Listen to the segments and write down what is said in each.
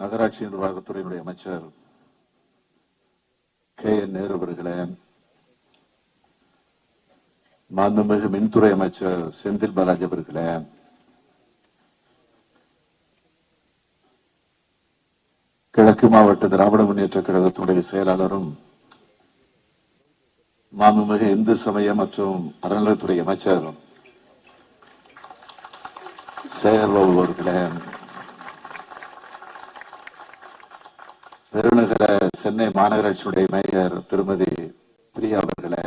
நகராட்சி நிர்வாகத்துறையினுடைய அமைச்சர் K N Nehru அவர்களே மாண்புமிகு மின்துறை அமைச்சர் செந்தில் பாலாஜி அவர்களே கிழக்கு மாவட்ட திராவிட முன்னேற்ற கழகத்துடைய செயலாளரும் மாண்புமிகு இந்து சமய மற்றும் அறநிலையத்துறை அமைச்சர் செயல் அவர்களே பெருநகர சென்னை மாநகராட்சியுடைய மேயர் திருமதி பிரியா அவர்களே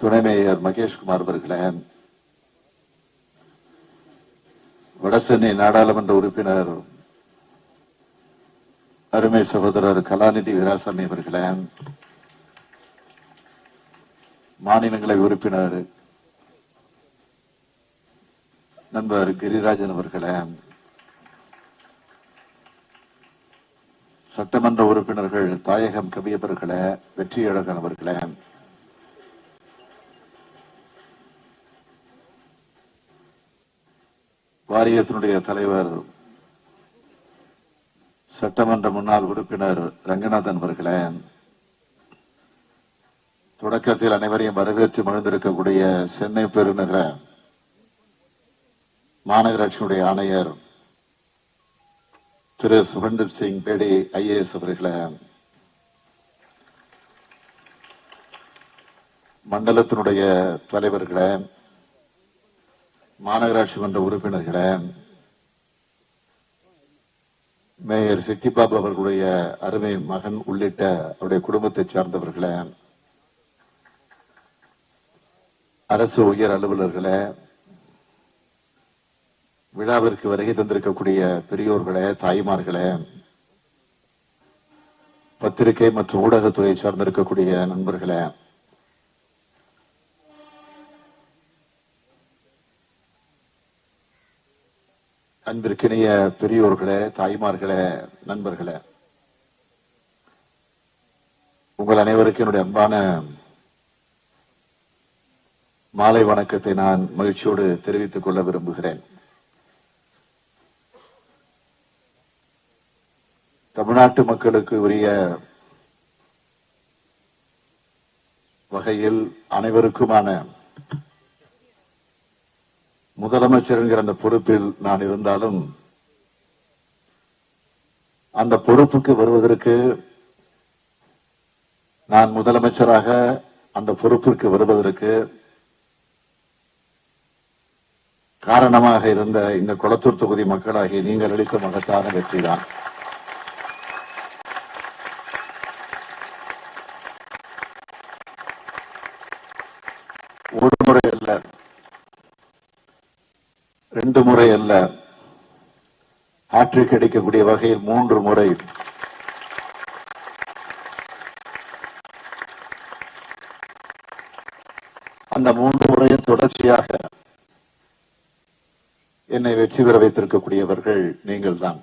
துணை மேயர் மகேஷ்குமார் அவர்களே வடசென்னை நாடாளுமன்ற உறுப்பினர் அருமை சகோதரர் கலாநிதி வீராசாமி அவர்களே மாநிலங்களவை உறுப்பினர் நண்பர் கிரிராஜன் அவர்களே சட்டமன்ற உறுப்பினர்கள் தாயகம் கவியவர்களே வெற்றியழகன் அவர்களே. வாரியத்தினுடைய தலைவர் சட்டமன்ற முன்னாள் உறுப்பினர் ரங்கநாதன் அவர்களே. தொடக்கத்தில் அனைவரையும் வரவேற்று மகிழ்ந்திருக்கக்கூடிய சென்னை பெருநகர மாநகராட்சியினுடைய ஆணையர் திரு சுகந்தர் சிங் பேடி ஐஏஎஸ் அவர்களை மண்டலத்தினுடைய தலைவர்களை மாநகராட்சி மன்ற உறுப்பினர்களை மேயர் சிட்டிபாபு அவர்களுடைய அருமை மகன் உள்ளிட்ட அவருடைய குடும்பத்தைச் சார்ந்தவர்களை அரசு உயர் அலுவலர்களை விழாவிற்கு வருகை தந்திருக்கக்கூடிய பெரியோர்களே தாய்மார்களே பத்திரிகை மற்றும் ஊடகத்துறை சார்ந்திருக்கக்கூடிய நண்பர்களே அன்பிற்கினிய பெரியோர்களே தாய்மார்களே நண்பர்களே உங்கள் அனைவருக்கும் என்னுடைய அன்பான மாலை வணக்கத்தை நான் மகிழ்ச்சியோடு தெரிவித்துக் கொள்ள விரும்புகிறேன். தமிழ்நாட்டு மக்களுக்கு உரிய வகையில் அனைவருக்குமான முதலமைச்சர் என்கிற அந்த பொறுப்பில் நான் இருந்தாலும் அந்த பொறுப்புக்கு வருவதற்கு நான் முதலமைச்சராக அந்த பொறுப்பிற்கு வருவதற்கு காரணமாக இருந்த இந்த குளத்தூர் தொகுதி மக்களாகிய நீங்கள் அளித்த மகத்தான வெற்றிதான் ஒரு முறை அல்ல ரெண்டு முறை அல்ல. ஹாட்ரிக் அடிக்கக்கூடிய வகையில் மூன்று முறை. அந்த மூன்று முறையும் தொடர்ச்சியாக என்னை வெற்றி பெற வைத்திருக்கக்கூடியவர்கள் நீங்கள் தான்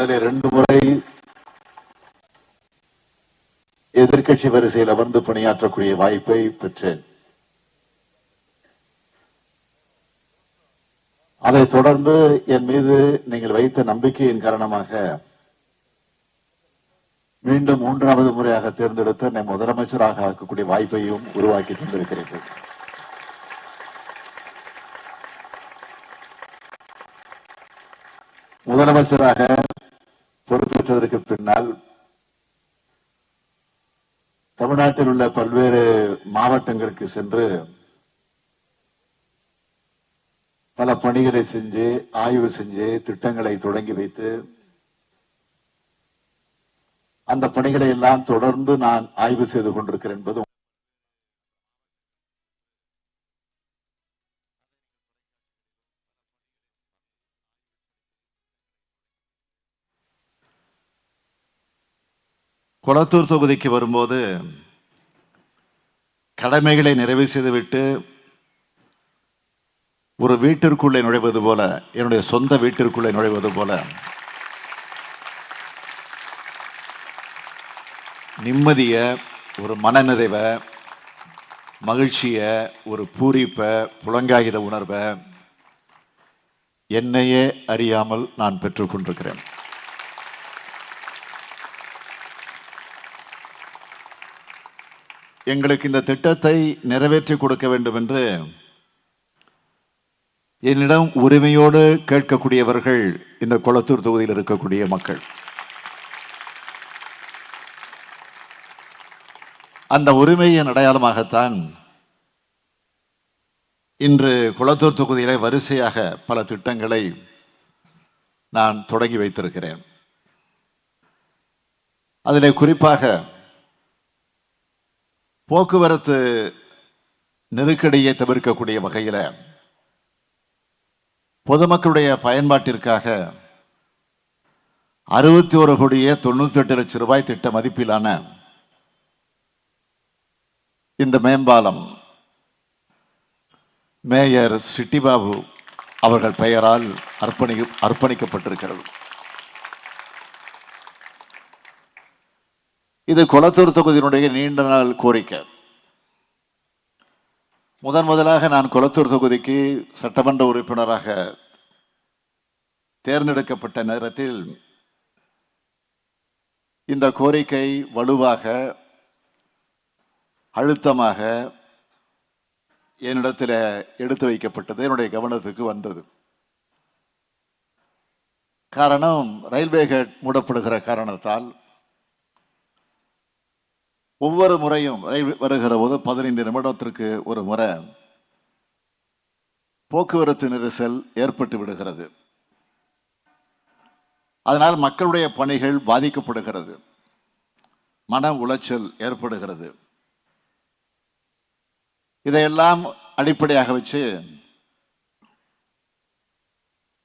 அதில் ரெண்டு முறை எதிர்க்கட்சி வரிசையில் அமர்ந்து பணியாற்றக்கூடிய வாய்ப்பை பெற்றேன். அதை தொடர்ந்து என் மீது நீங்கள் வைத்த நம்பிக்கையின் காரணமாக மீண்டும் மூன்றாவது முறையாக தேர்ந்தெடுத்து என்னை முதலமைச்சராக ஆக்கக்கூடிய வாய்ப்பையும் உருவாக்கி தந்திருக்கிறீர்கள் முதலமைச்சராக பொறுப்பேற்றதற்கு பின்னால் தமிழ்நாட்டில் உள்ள பல்வேறு மாவட்டங்களுக்கு சென்று பல பணிகளை செஞ்சு ஆய்வு செஞ்சு திட்டங்களை தொடங்கி வைத்து அந்த பணிகளை எல்லாம் தொடர்ந்து நான் ஆய்வு செய்து கொண்டிருக்கிறேன் என்பது கொளத்தூர் தொகுதிக்கு வரும்போது கடமைகளை நிறைவு செய்துவிட்டு ஒரு வீட்டிற்குள்ளே நுழைவது போல என்னுடைய சொந்த வீட்டிற்குள்ளே நுழைவது போல. நிம்மதிய ஒரு மனநிறைவை மகிழ்ச்சியை ஒரு பூரிப்பை புலங்காகித உணர்வை என்னையே அறியாமல் நான் பெற்றுக்கொண்டிருக்கிறேன் எங்களுக்கு இந்த திட்டத்தை நிறைவேற்றி கொடுக்க வேண்டும் என்று என்னிடம் உரிமையோடு கேட்கக்கூடியவர்கள் இந்த கொளத்தூர் தொகுதியில் இருக்கக்கூடிய மக்கள். அந்த உரிமையின் அடையாளமாகத்தான் இன்று குளத்தூர் தொகுதியிலே வரிசையாக பல திட்டங்களை நான் தொடங்கி வைத்திருக்கிறேன். அதிலே குறிப்பாக போக்குவரத்து நெருக்கடியை தவிர்க்கக்கூடிய வகையில் பொதுமக்களுடைய பயன்பாட்டிற்காக அறுபத்தி ஒரு கோடியே தொண்ணூத்தி எட்டு லட்சம் ரூபாய் திட்ட மதிப்பிலான இந்த மேம்பாலம் மேயர் சிட்டிபாபு அவர்கள் பெயரால் அர்ப்பணி அர்ப்பணிக்கப்பட்டிருக்கிறது. இது குளத்தூர் தொகுதியினுடைய நீண்ட நாள் கோரிக்கை. முதன் முதலாக நான் கொளத்தூர் தொகுதிக்கு சட்டமன்ற உறுப்பினராக தேர்ந்தெடுக்கப்பட்ட நேரத்தில் இந்த கோரிக்கை வலுவாக அழுத்தமாக என்னிடத்தில் எடுத்து வைக்கப்பட்டது. என்னுடைய கவனத்துக்கு வந்தது. காரணம் ரயில்வே கேட் மூடப்படுகிற காரணத்தால் ஒவ்வொரு முறையும் வருகிற போது பதினைந்து நிமிடத்திற்கு ஒரு முறை போக்குவரத்து நெரிசல் ஏற்பட்டு விடுகிறது. அதனால் மக்களுடைய பணிகள் பாதிக்கப்படுகிறது. மன உளைச்சல் ஏற்படுகிறது. இதையெல்லாம் அடிப்படையாக வச்சு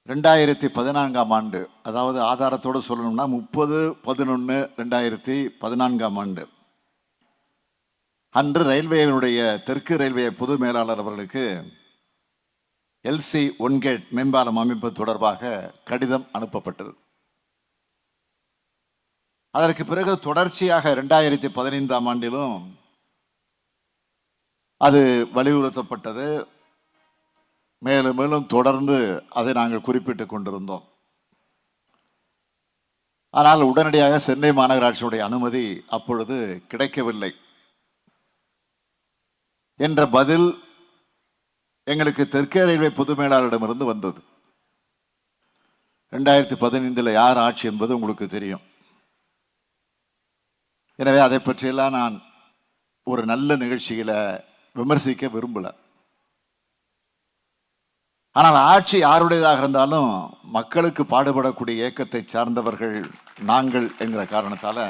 ரெண்டாயிரத்தி பதினான்காம் ஆண்டு அதாவது ஆதாரத்தோடு சொல்லணும்னா முப்பது பதினொன்று ரெண்டாயிரத்தி பதினான்காம் ஆண்டு. அன்று ரயில்வேயினுடைய தெற்கு ரயில்வே பொது மேலாளர் அவர்களுக்கு எல்சி ஒன்கேட் மேம்பாலம் அமைப்பு தொடர்பாக கடிதம் அனுப்பப்பட்டது. அதற்கு பிறகு தொடர்ச்சியாக ரெண்டாயிரத்தி பதினைந்தாம் ஆண்டிலும் அது வலியுறுத்தப்பட்டது. மேலும் மேலும் தொடர்ந்து அதை நாங்கள் குறிப்பிட்டுக் கொண்டிருந்தோம். ஆனால் உடனடியாக சென்னை மாநகராட்சியுடைய அனுமதி அப்பொழுது கிடைக்கவில்லை. என்ற பதில் எங்களுக்கு தெற்கே ரயில்வே பொது மேலாளரிடமிருந்து வந்தது. ரெண்டாயிரத்தி பதினைந்தில் யார் ஆட்சி என்பது உங்களுக்கு தெரியும். எனவே அதை பற்றியெல்லாம் நான் ஒரு நல்ல நிகழ்ச்சியில் விமர்சிக்க விரும்பல. ஆனால் ஆட்சி யாருடையதாக இருந்தாலும் மக்களுக்கு பாடுபடக்கூடிய இயக்கத்தை சார்ந்தவர்கள் நாங்கள் என்கிற காரணத்தால்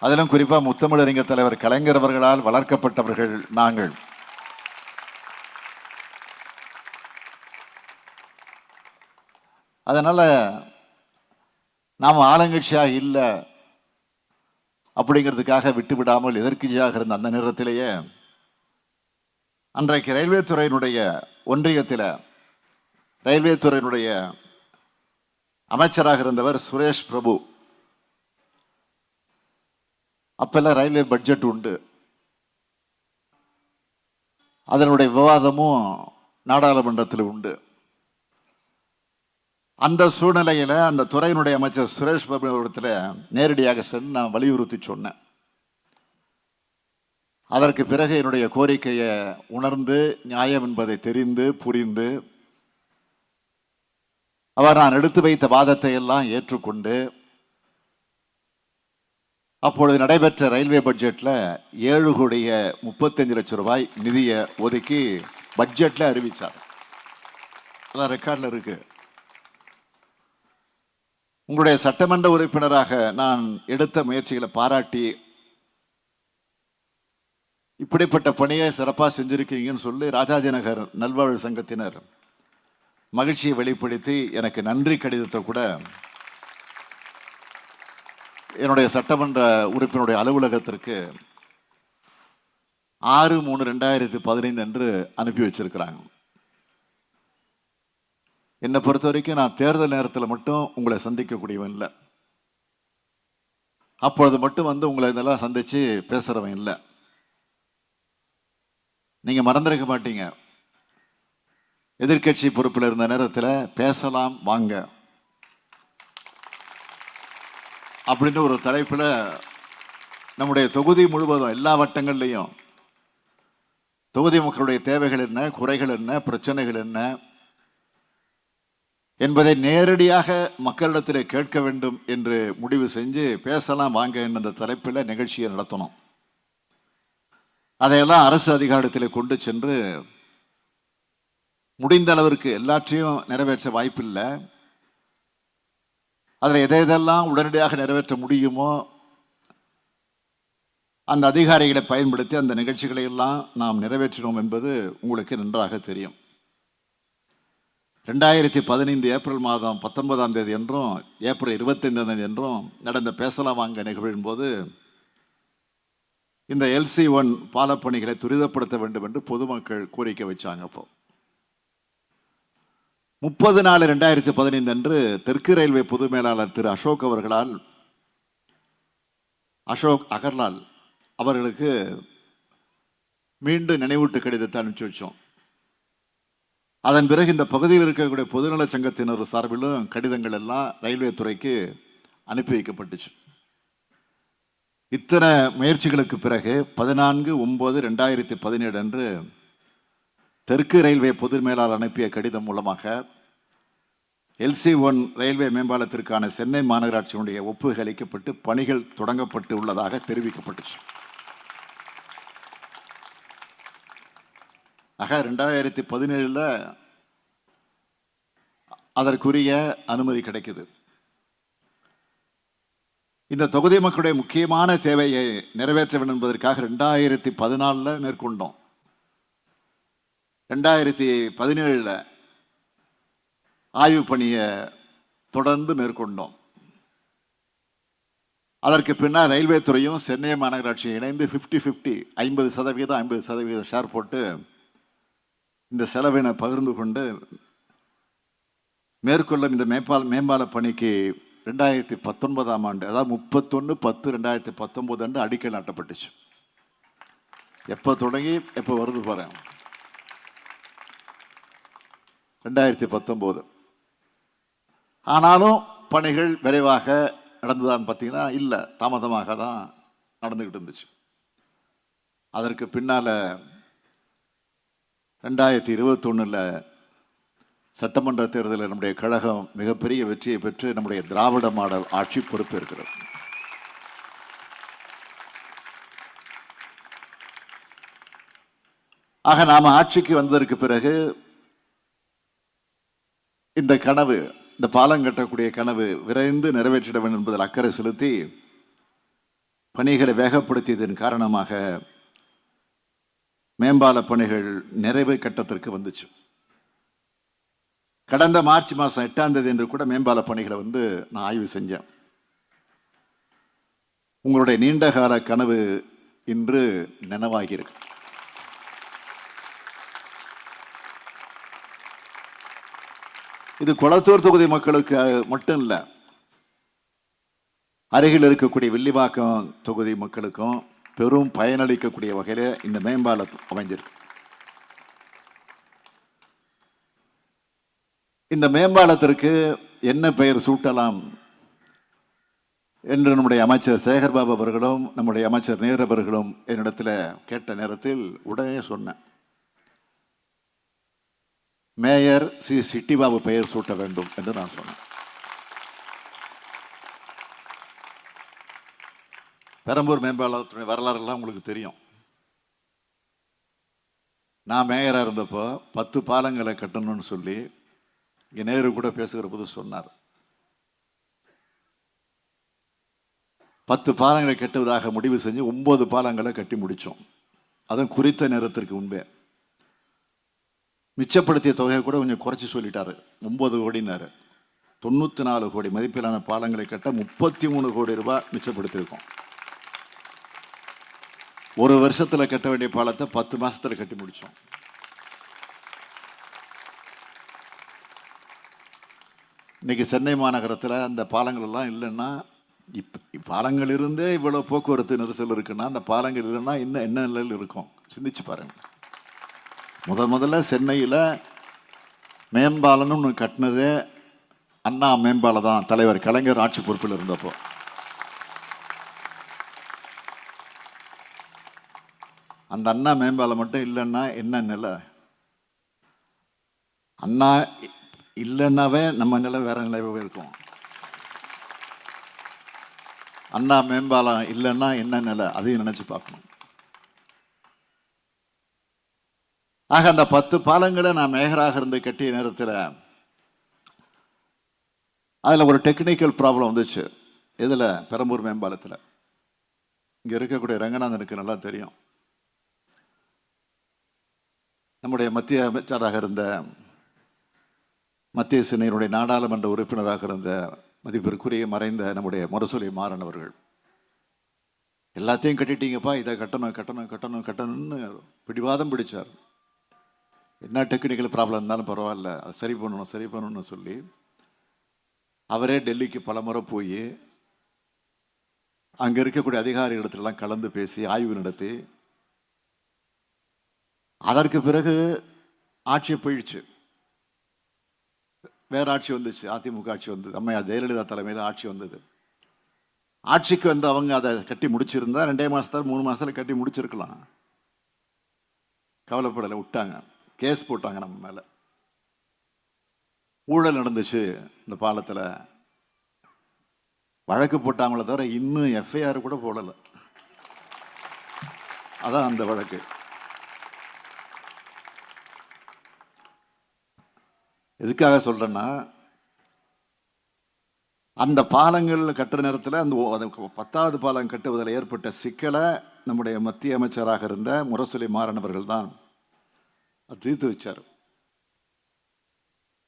அதிலும் குறிப்பாக முத்தமிழறிஞர் தலைவர் கலைஞர் அவர்களால் வளர்க்கப்பட்டவர்கள் நாங்கள். அதனால் நாம் ஆளுங்கட்சியாக இல்லை அப்படிங்கிறதுக்காக விட்டு விடாமல் எதிர்க்கட்சியாக இருந்த அந்த நேரத்திலேயே அன்றைக்கு ரயில்வே துறையினுடைய ஒன்றியத்தில் ரயில்வே துறையினுடைய அமைச்சராக இருந்தவர் சுரேஷ் பிரபு. அப்பெல்லாம் ரயில்வே பட்ஜெட் உண்டு. அதனுடைய விவாதமும் நாடாளுமன்றத்தில் உண்டு. அந்த சூழ்நிலையில் அந்த துறையினுடைய அமைச்சர் சுரேஷ் பாபு இடத்துல நேரடியாக சென்று நான் வலியுறுத்தி சொன்னேன். அதற்கு பிறகு என்னுடைய கோரிக்கையை உணர்ந்து நியாயம் என்பதை தெரிந்து புரிந்து அவர் நான் எடுத்து வைத்த வாதத்தை எல்லாம் ஏற்றுக்கொண்டு அப்பொழுது நடைபெற்ற ரயில்வே பட்ஜெட்டில் ஏழு கோடிய முப்பத்தஞ்சு லட்சம் ரூபாய் நிதியை ஒதுக்கி பட்ஜெட்டில் அறிவித்தார் அதான் ரெக்கார்டில் இருக்கு. உங்களுடைய சட்டமன்ற உறுப்பினராக நான் எடுத்த முயற்சிகளை பாராட்டி இப்படிப்பட்ட பணியை சிறப்பாக செஞ்சுருக்கீங்கன்னு சொல்லி ராஜாஜி நகர் நல்வாழ்வு சங்கத்தினர் மகிழ்ச்சியை வெளிப்படுத்தி எனக்கு நன்றி கடிதத்தை கூட என்னுடைய சட்டமன்ற உறுப்பினுடைய அலுவலகத்திற்கு ஆறு மூணு ரெண்டாயிரத்தி பதினைந்து அன்று அனுப்பி வச்சிருக்கிறாங்க. என்னை பொறுத்த வரைக்கும் நான் தேர்தல் நேரத்தில் மட்டும் உங்களை சந்திக்கக்கூடியவன் இல்லை. அப்பொழுது மட்டும் வந்து உங்களை இதெல்லாம் சந்தித்து பேசுகிறவன் இல்லை. நீங்கள் மறந்துருக்க மாட்டீங்க. எதிர்க்கட்சி பொறுப்பில் இருந்த நேரத்தில் பேசலாம் வாங்க. அப்படின்னு ஒரு தலைப்பில் நம்முடைய தொகுதி முழுவதும் எல்லா வட்டங்கள்லையும் தொகுதி மக்களுடைய தேவைகள் என்ன குறைகள் என்ன பிரச்சனைகள் என்ன என்பதை நேரடியாக மக்களிடத்தில் கேட்க வேண்டும் என்று முடிவு செஞ்சு பேசலாம் வாங்க என்ற தலைப்பில் நிகழ்ச்சியை நடத்தணும். அதையெல்லாம் அரசு அதிகாரத்தில் கொண்டு சென்று முடிந்த அளவிற்கு எல்லாற்றையும் நிறைவேற்ற வாய்ப்பில்லை. அதில் எதை எதெல்லாம் உடனடியாக நிறைவேற்ற முடியுமோ அந்த அதிகாரிகளை பயன்படுத்தி அந்த நிகழ்ச்சிகளை எல்லாம் நாம் நிறைவேற்றினோம் என்பது உங்களுக்கு நன்றாக தெரியும். ரெண்டாயிரத்தி பதினைந்து ஏப்ரல் மாதம் பத்தொன்பதாம் தேதி என்றும் ஏப்ரல் இருபத்தைந்தாம் தேதி என்றும் நடந்த பேசலாம் வாங்க நிகழ்வின் போது இந்த எல்சி ஒன் பாலப்பணிகளை துரிதப்படுத்த வேண்டும் என்று பொதுமக்கள் கோரிக்கை வச்சாங்க அப்போ. முப்பது நாலு ரெண்டாயிரத்தி பதினைந்து அன்று தெற்கு ரயில்வே பொது மேலாளர் திரு அசோக் அவர்களால் அசோக் அகர்லால் அவர்களுக்கு மீண்டும் நினைவூட்டு கடிதத்தை அனுப்பிச்சு வச்சோம். அதன் பிறகு இந்த பகுதியில் இருக்கக்கூடிய பொதுநல சங்கத்தினர் சார்பிலும் கடிதங்கள் எல்லாம் ரயில்வே துறைக்கு அனுப்பி வைக்கப்பட்டுச்சு. இத்தனை முயற்சிகளுக்கு பிறகு பதினான்கு ஒன்பது ரெண்டாயிரத்தி பதினேழு அன்று தெற்கு ரயில்வே பொது மேலாளர் அனுப்பிய கடிதம் மூலமாக எல்சி ஒன் ரயில்வே மேம்பாலத்திற்கான சென்னை மாநகராட்சியினுடைய ஒப்புகை அளிக்கப்பட்டு பணிகள் தொடங்கப்பட்டு உள்ளதாக தெரிவிக்கப்பட்டுச்சு. ஆக ரெண்டாயிரத்தி பதினேழில் அதற்குரிய அனுமதி கிடைக்குது. இந்த தொகுதி மக்களுடைய முக்கியமான தேவையை நிறைவேற்ற வேண்டும் என்பதற்காக ரெண்டாயிரத்தி பதினாலில் மேற்கொண்டோம். ரெண்டாயிரத்தி பதினேழில் ஆய்வு பணியை தொடர்ந்து மேற்கொண்டோம். அதற்கு பின்னால் ரயில்வே துறையும் சென்னை மாநகராட்சியும் இணைந்து ஃபிஃப்டி ஃபிஃப்டி ஐம்பது சதவீதம் ஐம்பது சதவீதம் ஷேர் போட்டு இந்த செலவினை பகிர்ந்து கொண்டு மேற்கொள்ளும் இந்த மேம்பால் மேம்பால பணிக்கு ரெண்டாயிரத்தி பத்தொன்பதாம் ஆண்டு அதாவது முப்பத்தொன்று பத்து ரெண்டாயிரத்தி பத்தொன்பது ஆண்டு அடிக்கல் நாட்டப்பட்டுச்சு. எப்போ தொடங்கி எப்போ வருது பாருங்க. ரெண்டாயிரத்தி பத்தொம்போது. ஆனாலும் பணிகள் விரைவாக நடந்ததான்னு பார்த்தீங்கன்னா இல்லை தாமதமாக தான் நடந்துக்கிட்டு இருந்துச்சு. அதற்கு பின்னால் ரெண்டாயிரத்தி இருபத்தொன்னில் சட்டமன்ற தேர்தலில் நம்முடைய கழகம் மிகப்பெரிய வெற்றியை பெற்று நம்முடைய திராவிட மாடல் ஆட்சி பொறுப்பேற்கிறது ஆக நாம் ஆட்சிக்கு வந்ததற்கு பிறகு இந்த கனவு இந்த பாலம் கட்டக்கூடிய கனவு விரைந்து நிறைவேற்றிட வேண்டும் என்பதில் அக்கறை செலுத்தி பணிகளை வேகப்படுத்தியதன் காரணமாக மேம்பால பணிகள் நிறைவு கட்டத்திற்கு வந்துச்சு. கடந்த மார்ச் மாதம் எட்டாம் தேதி என்று கூட மேம்பால பணிகளை வந்து நான் ஆய்வு செஞ்சேன். உங்களுடைய நீண்டகால கனவு இன்று நினைவாகியிருக்கு இது குளத்தூர் தொகுதி மக்களுக்கு மட்டும் இல்லை அருகில் இருக்கக்கூடிய வில்லிவாக்கம் தொகுதி மக்களுக்கும் பெரும் பயனளிக்கக்கூடிய வகையில் இந்த மேம்பாலம் அமைஞ்சிருக்கு. இந்த மேம்பாலத்திற்கு என்ன பெயர் சூட்டலாம் என்று நம்முடைய அமைச்சர் சேகர்பாபு அவர்களும் நம்முடைய அமைச்சர் நேரு அவர்களும் என்னிடத்தில் கேட்ட நேரத்தில் உடனே சொன்னேன். மேயர் சி சிட்டிபாபு பெயர் சூட்ட வேண்டும் என்று நான் சொன்னேன். பெரம்பூர் மேம்பாலத்துடைய வரலாறுலாம் உங்களுக்கு தெரியும். நான் மேயராக இருந்தப்போ பத்து பாலங்களை கட்டணும்னு சொல்லி இங்கே நேரு கூட பேசுகிற போது சொன்னார். பத்து பாலங்களை கட்டுவதாக முடிவு செஞ்சு ஒம்பது பாலங்களை கட்டி முடித்தோம். அதுவும் குறித்த நேரத்திற்கு முன்பே. மிச்சப்படுத்திய தொகையை கூட கொஞ்சம் குறைச்சி சொல்லிட்டாரு. ஒன்பது கோடினாரு தொண்ணூற்றி நாலு கோடி மதிப்பிலான பாலங்களை கட்ட முப்பத்தி மூணு கோடி ரூபாய் மிச்சப்படுத்தியிருக்கோம். ஒரு வருஷத்தில் கட்ட வேண்டிய பாலத்தை பத்து மாதத்தில் கட்டி முடிச்சோம். இன்னைக்கு சென்னை மாநகரத்தில் அந்த பாலங்கள் எல்லாம் இல்லைன்னா இப் பாலங்கள் இருந்தே இவ்வளோ போக்குவரத்து நெரிசல் இருக்குன்னா அந்த பாலங்கள் இல்லைன்னா இன்னும் என்ன நிலையில் இருக்கும்? சிந்திச்சு பாருங்கள் முதல் முதல்ல சென்னையில் மேம்பாலன்னு ஒன்று கட்டினதே அண்ணா மேம்பாலம் தான் தலைவர் கலைஞர் ஆட்சி பொறுப்பில் இருந்தப்போ. அந்த அண்ணா மேம்பாலம் மட்டும் இல்லைன்னா என்ன நிலை? அண்ணா இல்லைன்னாவே நம்ம நிலை வேற நிலையாகவே இருக்கும். அண்ணா மேம்பாலம் இல்லைன்னா என்ன நிலை? அதையும் நினச்சி பார்க்கணும். ஆக அந்த பத்து பாலங்களை நான் மேகராக இருந்து கட்டிய நேரத்தில் அதில் ஒரு டெக்னிக்கல் ப்ராப்ளம் வந்துச்சு. இதில் பெரம்பூர் மேம்பாலத்தில். இங்கே இருக்கக்கூடிய ரங்கநாதனுக்கு நல்லா தெரியும். நம்முடைய மத்திய அமைச்சராக இருந்த மத்திய சென்னையினுடைய நாடாளுமன்ற உறுப்பினராக இருந்த மதிப்பிற்குரிய மறைந்த நம்முடைய முரசொலி மாறன் அவர்கள். எல்லாத்தையும் கட்டிட்டீங்கப்பா இதை கட்டணும் கட்டணும் கட்டணும் கட்டணும்னு பிடிவாதம் பிடிச்சார். என்ன டெக்னிக்கல் ப்ராப்ளம் இருந்தாலும் பரவாயில்ல. அதை சரி பண்ணணும் சரி பண்ணணும்னு சொல்லி அவரே டெல்லிக்கு பலமுறை போய் அங்கே இருக்கக்கூடிய அதிகாரிகளிடத்துலலாம் கலந்து பேசி ஆய்வு நடத்தி அதற்கு பிறகு ஆட்சி போயிடுச்சு. வேற ஆட்சி வந்துச்சு அதிமுக ஆட்சி வந்தது. அம்மையா ஜெயலலிதா தலைமையில் ஆட்சி வந்தது. ஆட்சிக்கு வந்து அவங்க அதை கட்டி முடிச்சிருந்தா ரெண்டே மாதத்தால் மூணு மாதத்தில் கட்டி முடிச்சிருக்கலாம். கவலைப்படலை விட்டாங்க. கேஸ் போட்டாங்க நம்ம மேலே. ஊழல் நடந்துச்சு இந்த பாலத்தில். வழக்கு போட்டாங்களே தவிர இன்னும் எஃப்ஐஆர் கூட போடலை. அதான் அந்த வழக்கு. எதுக்காக சொல்கிறேன்னா அந்த பாலங்கள் கட்டுற நேரத்தில் அந்த அது பத்தாவது பாலம் கட்டுவதில் ஏற்பட்ட சிக்கலை நம்முடைய மத்திய அமைச்சராக இருந்த முரசொலி மாறன் அவர்கள் தான் தீர்த்து வச்சார்.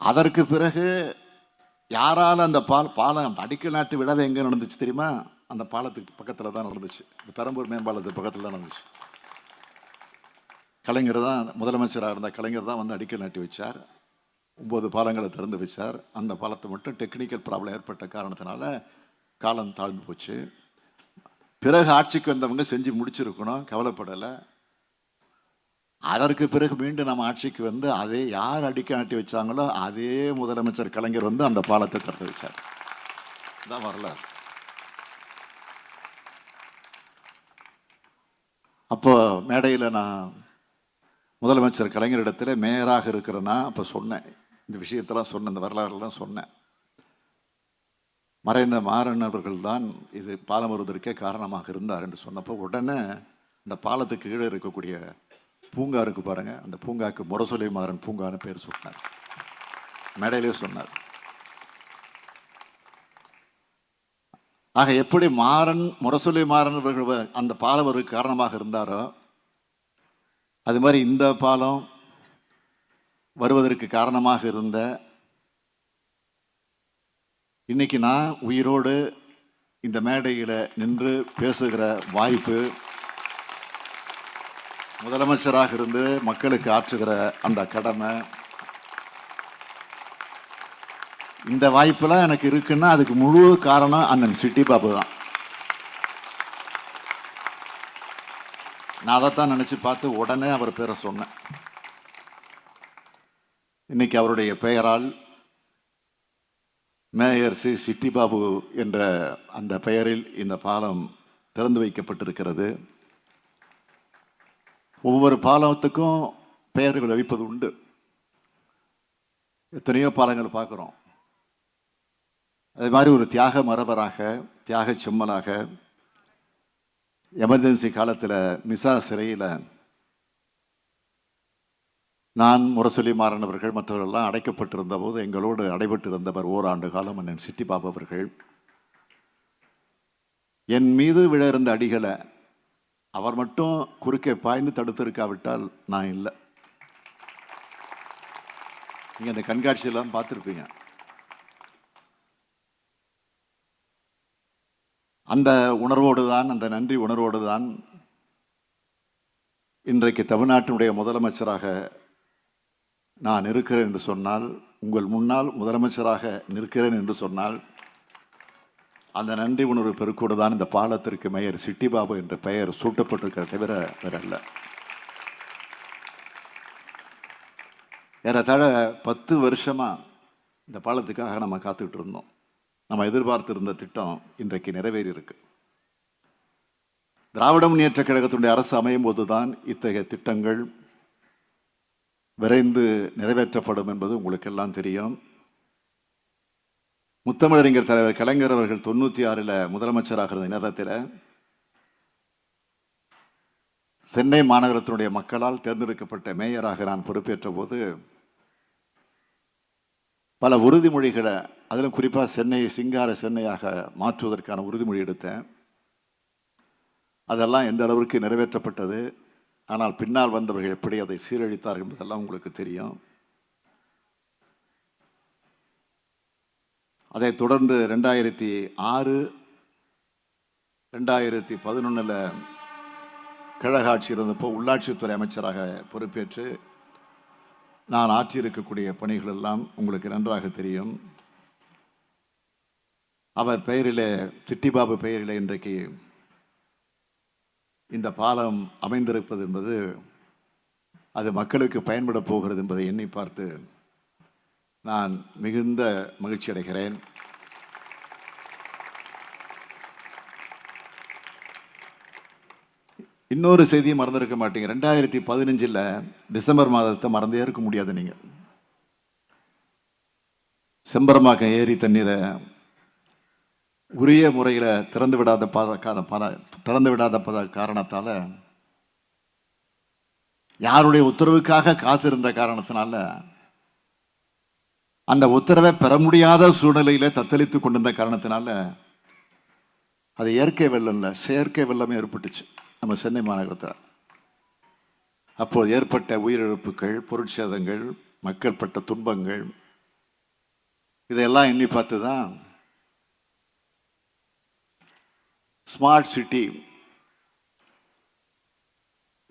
அதற்கு பிறகு யாரால அந்த பால் பாலம் அந்த அடிக்கல் நாட்டு விழாவை எங்கே நடந்துச்சு தெரியுமா? அந்த பாலத்துக்கு பக்கத்தில் தான் நடந்துச்சு. இந்த பெரம்பூர் மேம்பாலத்துக்கு பக்கத்தில் தான் நடந்துச்சு. கலைஞர் தான் முதலமைச்சராக இருந்த கலைஞர் தான் வந்து அடிக்கல் நாட்டி வச்சார். ஒம்பது பாலங்களை திறந்து வச்சார். அந்த பாலத்தை மட்டும் டெக்னிக்கல் ப்ராப்ளம் ஏற்பட்ட காரணத்தினால காலம் தாழ்ந்து போச்சு. பிறகு ஆட்சிக்கு வந்தவங்க செஞ்சு முடிச்சிருக்கணும் கவலைப்படலை. அதற்கு பிறகு மீண்டும் நம்ம ஆட்சிக்கு வந்து அதே யார் அடிக்க நாட்டி வச்சாங்களோ அதே முதலமைச்சர் கலைஞர் வந்து அந்த பாலத்தை திறந்து வச்சார். தான் வரலாறு. அப்போ மேடையில் நான் முதலமைச்சர் கலைஞரிடத்தில் மேயராக இருக்கிறேன்னா அப்போ சொன்னேன். இந்த விஷயத்தெல்லாம் சொன்னேன் இந்த வரலாறுலாம் சொன்னேன். மறைந்த மாறன் அவர்கள் தான் இது பாலம் வருவதற்கே காரணமாக இருந்தார் என்று சொன்னப்போ உடனே இந்த பாலத்துக்கு கீழே இருக்கக்கூடிய பூங்கா இருக்கு பாருங்க. அந்த பூங்காக்கு முரசொலி மாறன் பூங்கான்னு பேர் சொன்னார். மேடையிலே சொன்னார். ஆக எப்படி மாறன் முரசொலி மாறன் அவர்கள் அந்த பாலம் ஒரு காரணமாக இருந்தாரோ அது மாதிரி இந்த பாலம் வருவதற்கு காரணமாக இருந்த இன்னைக்கு நான் உயிரோடு இந்த மேடையில் நின்று பேசுகிற வாய்ப்பு முதலமைச்சராக இருந்து மக்களுக்கு ஆற்றுகிற அந்த கடமை இந்த வாய்ப்பெல்லாம் எனக்கு இருக்குன்னா அதுக்கு முழு காரணம் அண்ணன் சிட்டி பாபு தான். நான் அதைத்தான் நினச்சி பார்த்து உடனே அவர் பேரை சொன்னேன். இன்னைக்கு அவருடைய பெயரால் மேயர் சி. சிட்டி பாபு என்ற அந்த பெயரில் இந்த பாலம் திறந்து வைக்கப்பட்டிருக்கிறது. ஒவ்வொரு பாலத்துக்கும் பெயர்கள் வைப்பது உண்டு. எத்தனையோ பாலங்கள் பார்க்குறோம். அது மாதிரி ஒரு தியாக மரபராக தியாக செம்மலாக எமர்ஜென்சி காலத்தில் மிசா சிறையில் நான் முரசொலி மாறனவர்கள் மற்றவர்கள்லாம் அடைக்கப்பட்டிருந்த போது எங்களோடு அடைபட்டு இருந்தவர் ஓராண்டு காலம் அண்ணன் சிட்டி பாபவர்கள் என் மீது விழ இருந்த அடிகளை அவர் மட்டும் குறுக்கே பாய்ந்து தடுத்து இருக்காவிட்டால் நான் இல்லை. நீங்கள் அந்த கண்காட்சியெல்லாம் பார்த்துருப்பீங்க. அந்த உணர்வோடு தான் அந்த நன்றி உணர்வோடு தான் இன்றைக்கு தமிழ்நாட்டினுடைய முதலமைச்சராக நான் இருக்கிறேன் என்று சொன்னால் உங்கள் முன்னால் முதலமைச்சராக நிற்கிறேன் என்று சொன்னால் அந்த நன்றி உணர்வு பெருக்கோடு தான் இந்த பாலத்திற்கு மேயர் சிட்டிபாபு என்ற பெயர் சூட்டப்பட்டிருக்கிற தவிர வேற ஏறத்தாழ பத்து வருஷமாக இந்த பாலத்துக்காக நம்ம காத்துக்கிட்டு இருந்தோம். நம்ம எதிர்பார்த்திருந்த திட்டம் இன்றைக்கு நிறைவேறி இருக்கு திராவிட முன்னேற்ற கழகத்தினுடைய அரசு அமையும் போது தான் இத்தகைய திட்டங்கள் விரைந்து நிறைவேற்றப்படும் என்பது உங்களுக்கு எல்லாம் தெரியும். முத்தமிழறிஞர் தலைவர் கலைஞர் அவர்கள் தொண்ணூற்றி ஆறில் முதலமைச்சராக இருந்த நேரத்தில் சென்னை மாநகரத்தினுடைய மக்களால் தேர்ந்தெடுக்கப்பட்ட மேயராக நான் பொறுப்பேற்ற போது பல உறுதிமொழிகளை அதிலும் குறிப்பாக சென்னையை சிங்கார சென்னையாக மாற்றுவதற்கான உறுதிமொழி எடுத்தேன். அதெல்லாம் எந்த அளவிற்கு நிறைவேற்றப்பட்டது ஆனால் பின்னால் வந்தவர்கள் எப்படி அதை சீரழித்தார்கள் என்பதெல்லாம் உங்களுக்கு தெரியும். அதைத் தொடர்ந்து ரெண்டாயிரத்தி ஆறு ரெண்டாயிரத்தி பதினொன்றில் கழக ஆட்சி இருந்தப்போ உள்ளாட்சித்துறை அமைச்சராக பொறுப்பேற்று நான் ஆற்றியிருக்கக்கூடிய பணிகள் எல்லாம் உங்களுக்கு நன்றாக தெரியும். அவர் பெயரிலே சிட்டிபாபு பெயரிலே இன்றைக்கு இந்த பாலம் அமைந்திருப்பது என்பது அது மக்களுக்கு பயன்பட போகிறது என்பதை எண்ணி பார்த்து நான் மிகுந்த மகிழ்ச்சி அடைகிறேன். இன்னொரு செய்தியை மறந்திருக்க மாட்டீங்க. ரெண்டாயிரத்தி பதினஞ்சில் டிசம்பர் மாதத்தை மறந்தே இருக்க முடியாது நீங்கள் செம்பரமாக்கம் ஏரி தண்ணீரை உரிய முறையில் திறந்து விடாத பத பல திறந்து விடாத பத காரணத்தால் யாருடைய உத்தரவுக்காக காத்திருந்த காரணத்தினால அந்த உத்தரவை பெற முடியாத சூழ்நிலையில தத்தளித்து கொண்டிருந்த காரணத்தினால அது இயற்கை வெள்ளம் இல்லை செயற்கை வெள்ளமே ஏற்பட்டுச்சு நம்ம சென்னை மாநகரத்தில். அப்போது ஏற்பட்ட உயிரிழப்புகள் பொருட்சேதங்கள் மக்கள் பட்ட துன்பங்கள் இதையெல்லாம் எண்ணி பார்த்து தான் ஸ்மார்ட் சிட்டி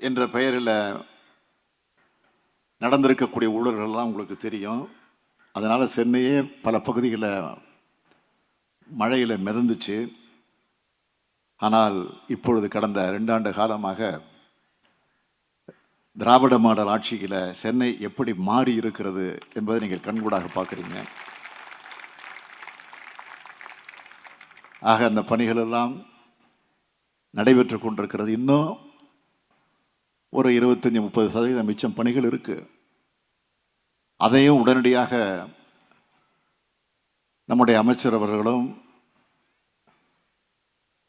என்ற பெயரில் நடந்திருக்கக்கூடிய ஊழல்கள்லாம் உங்களுக்கு தெரியும். அதனால் சென்னையே பல பகுதிகளில் மழையில் மிதந்துச்சு. ஆனால் இப்பொழுது கடந்த ரெண்டாண்டு காலமாக திராவிட மாடல் ஆட்சியில் சென்னை எப்படி மாறி இருக்கிறது என்பதை நீங்கள் கண்கூடாக பார்க்குறீங்க. ஆக அந்த பணிகளெல்லாம் நடைபெற்று கொண்டிருக்கிறது. இன்னும் ஒரு இருபத்தஞ்சி முப்பது சதவீதம் மிச்சம் பணிகள் இருக்குது அதையும் உடனடியாக நம்முடைய அமைச்சர் அவர்களும்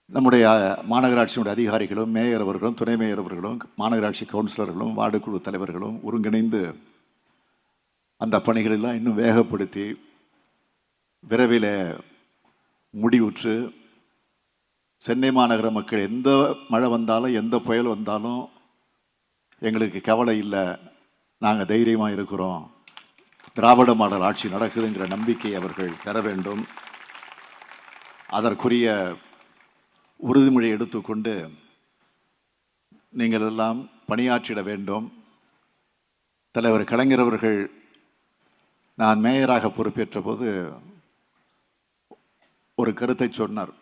நம்முடைய மாநகராட்சியினுடைய அதிகாரிகளும் மேயர் அவர்களும் துணை மேயர் அவர்களும் மாநகராட்சி கவுன்சிலர்களும் வார்டு குழு தலைவர்களும் ஒருங்கிணைந்து அந்த பணிகளெல்லாம் இன்னும் வேகப்படுத்தி விரைவில் முடிவுற்று சென்னை மாநகர மக்கள் எந்த மழை வந்தாலும் எந்த புயல் வந்தாலும் எங்களுக்கு கவலை இல்லை. நாங்கள் தைரியமாக இருக்கிறோம். திராவிட மாடல் ஆட்சி நடக்குதுங்கிற நம்பிக்கை அவர்கள் பெற வேண்டும். அதற்குரிய உறுதிமொழி எடுத்துக்கொண்டு நீங்கள் எல்லாம் பணியாற்றிட வேண்டும். தலைவர் கலைஞர் அவர்கள் நான் மேயராக பொறுப்பேற்ற போது ஒரு கருத்தை சொன்னார்.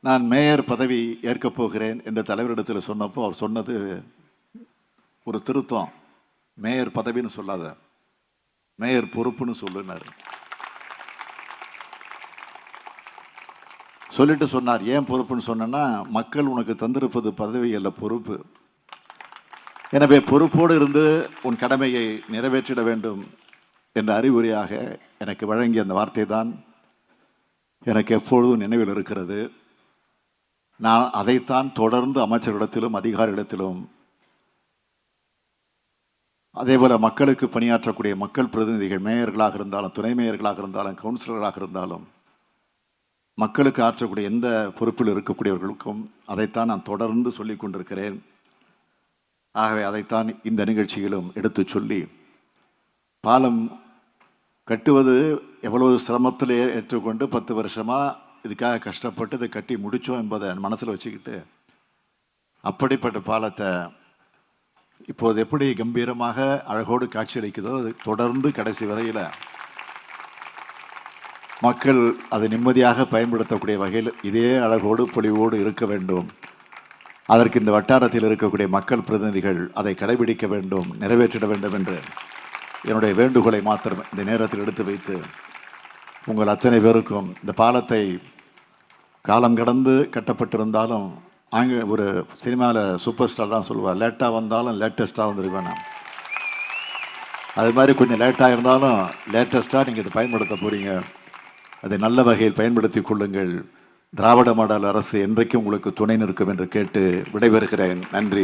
நான் மேயர் பதவி ஏற்கப் போகிறேன் என்று தலைவரிடத்தில் சொன்னப்போ அவர் சொன்னது ஒரு திருத்தம். மேயர் பதவின்னு சொல்லாத. மேயர் பொறுப்புன்னு சொல்லுனார். சொல்லிட்டு சொன்னார். ஏன் பொறுப்புன்னு சொன்னேன்னா மக்கள் உனக்கு தந்திருப்பது பதவி அல்ல பொறுப்பு. எனவே பொறுப்போடு இருந்து உன் கடமையை நிறைவேற்றிட வேண்டும் என்ற அறிவுரையாக எனக்கு வழங்கிய அந்த வார்த்தை தான் எனக்கு எப்பொழுதும் நினைவில் இருக்கிறது. நான் அதைத்தான் தொடர்ந்து அமைச்சரிடத்திலும் அதிகாரியிடத்திலும் அதே போல் மக்களுக்கு பணியாற்றக்கூடிய மக்கள் பிரதிநிதிகள் மேயர்களாக இருந்தாலும் துணை மேயர்களாக இருந்தாலும் கவுன்சிலர்களாக இருந்தாலும் மக்களுக்கு ஆற்றக்கூடிய எந்த பொறுப்பில் இருக்கக்கூடியவர்களுக்கும் அதைத்தான் நான் தொடர்ந்து சொல்லி கொண்டிருக்கிறேன். ஆகவே அதைத்தான் இந்த நிகழ்ச்சியிலும் எடுத்து சொல்லி பாலம் கட்டுவது எவ்வளவு சிரமத்தில் ஏற்றுக்கொண்டு பத்து வருஷமாக இதுக்காக கஷ்டப்பட்டு இதை கட்டி முடித்தோம் என்பதை மனசில் வச்சுக்கிட்டு அப்படிப்பட்ட பாலத்தை இப்போது எப்படி கம்பீரமாக அழகோடு காட்சியளிக்குதோ அது தொடர்ந்து கடைசி வரையில் மக்கள் அதை நிம்மதியாக பயன்படுத்தக்கூடிய வகையில் இதே அழகோடு பொலிவோடு இருக்க வேண்டும். அதற்கு இந்த வட்டாரத்தில் இருக்கக்கூடிய மக்கள் பிரதிநிதிகள் அதை கடைபிடிக்க வேண்டும் நிறைவேற்றிட வேண்டும் என்று என்னுடைய வேண்டுகோளை மாத்திரம் இந்த நேரத்தில் எடுத்து வைத்து உங்கள் அத்தனை பேருக்கும் இந்த பாலத்தை காலம் கடந்து கட்டப்பட்டிருந்தாலும் ஆங்க ஒரு சினிமாவில் சூப்பர் ஸ்டார் தான் சொல்லுவார். லேட்டாக வந்தாலும் லேட்டஸ்ட்டாக வந்துருவேன் நான் அது மாதிரி கொஞ்சம் லேட்டாக இருந்தாலும் லேட்டஸ்ட்டாக நீங்கள் இதை பயன்படுத்த போகிறீங்க அதை நல்ல வகையில் பயன்படுத்தி கொள்ளுங்கள். திராவிட மாடல் அரசு என்றைக்கும் உங்களுக்கு துணை நிற்கும் என்று கேட்டு விடைபெறுகிறேன். நன்றி.